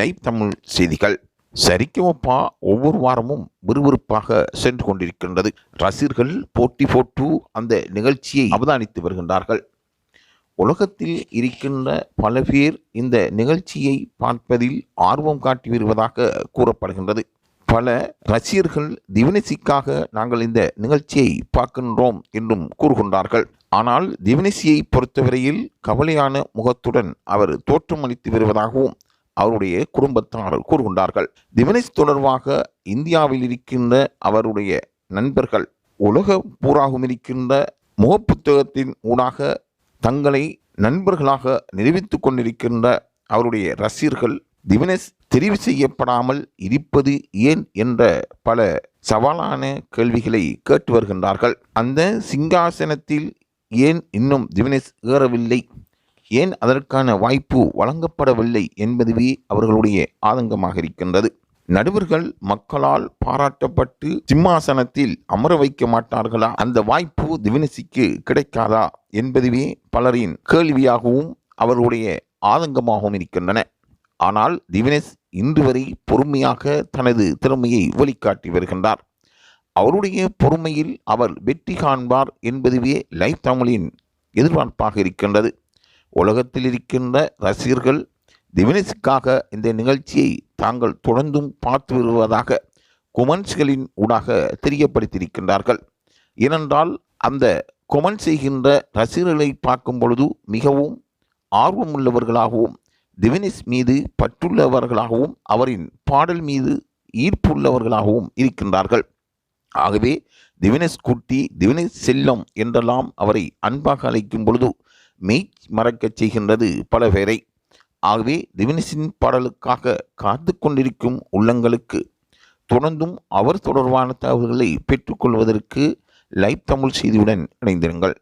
Live Tamil செய்திகள் சரிக்குவப்பா ஒவ்வொரு வாரமும் விறுவிறுப்பாக சென்று கொண்டிருக்கின்றது. ரசிகர்கள் போட்டி போட்டு அந்த நிகழ்ச்சியை அவதானித்து வருகின்றார்கள். உலகத்தில் இருக்கின்ற பல பேர் இந்த நிகழ்ச்சியை பார்ப்பதில் ஆர்வம் காட்டி வருவதாக கூறப்படுகின்றது. பல ரசிகர்கள் திவினசிக்காக நாங்கள் இந்த நிகழ்ச்சியை பார்க்கின்றோம் என்றும் கூறுகின்றார்கள். ஆனால் திவினசியை பொறுத்தவரையில் கவலையான முகத்துடன் அவர் தோற்றமளித்து வருவதாகவும் அவருடைய குடும்பத்தார் கூறுகின்றார்கள். திவினஸ் தொடர்பாக இந்தியாவில் இருக்கின்ற அவருடைய நண்பர்கள் உலக பூராகவும் இருக்கின்ற முகப்புத்தகத்தின் ஊடாக தங்களை நண்பர்களாக நிரூபித்து கொண்டிருக்கின்ற அவருடைய ரசிகர்கள் திவினஸ் தெரிவு செய்யப்படாமல் இருப்பது ஏன் என்ற பல சவாலான கேள்விகளை கேட்டு வருகின்றார்கள். அந்த சிங்காசனத்தில் ஏன் இன்னும் திவினஸ் ஏறவில்லை? ஏன் அதற்கான வாய்ப்பு வழங்கப்படவில்லை என்பதுவே அவர்களுடைய ஆதங்கமாக இருக்கின்றது. நடுவர்கள் மக்களால் பாராட்டப்பட்டு சிம்மாசனத்தில் அமர வைக்க மாட்டார்களா? அந்த வாய்ப்பு திவினசிக்கு கிடைக்காதா? என்பதுவே பலரின் கேள்வியாகவும் அவர்களுடைய ஆதங்கமாகவும் இருக்கின்றன. ஆனால் திவினஸ் இன்று வரை பொறுமையாக தனது திறமையை வெளிக்காட்டி வருகின்றார். அவருடைய பொறுமையில் அவர் வெற்றி காண்பார் என்பதுவே லைஃப் தமிழின் எதிர்பார்ப்பாக இருக்கின்றது. உலகத்தில் இருக்கின்ற ரசிகர்கள் திவினஸுக்காக இந்த நிகழ்ச்சியை தாங்கள் தொடர்ந்தும் பார்த்து வருவதாக கொமெண்ட்ஸ்களின் ஊடாக தெரியப்படுத்தியிருக்கின்றார்கள். ஏனென்றால் அந்த கொமெண்ட் செய்கின்ற ரசிகர்களை பார்க்கும் பொழுது மிகவும் ஆர்வமுள்ளவர்களாகவும் திவினிஸ் மீது பற்றுள்ளவர்களாகவும் அவரின் பாடல் மீது ஈர்ப்புள்ளவர்களாகவும் இருக்கின்றார்கள். ஆகவே திவினஸ் குட்டி திவினஸ் செல்லம் என்றெல்லாம் அவரை அன்பாக அழைக்கும் பொழுது மெய் மறக்கச் செய்கின்றது பல பேரை. ஆகவே திவினசின் பாடலுக்காக காத்து கொண்டிருக்கும் உள்ளங்களுக்கு தொடர்ந்தும் அவர் தொடர்பான தகவல்களை பெற்றுக்கொள்வதற்கு லைவ் தமிழ் செய்தியுடன் இணைந்திருங்கள்.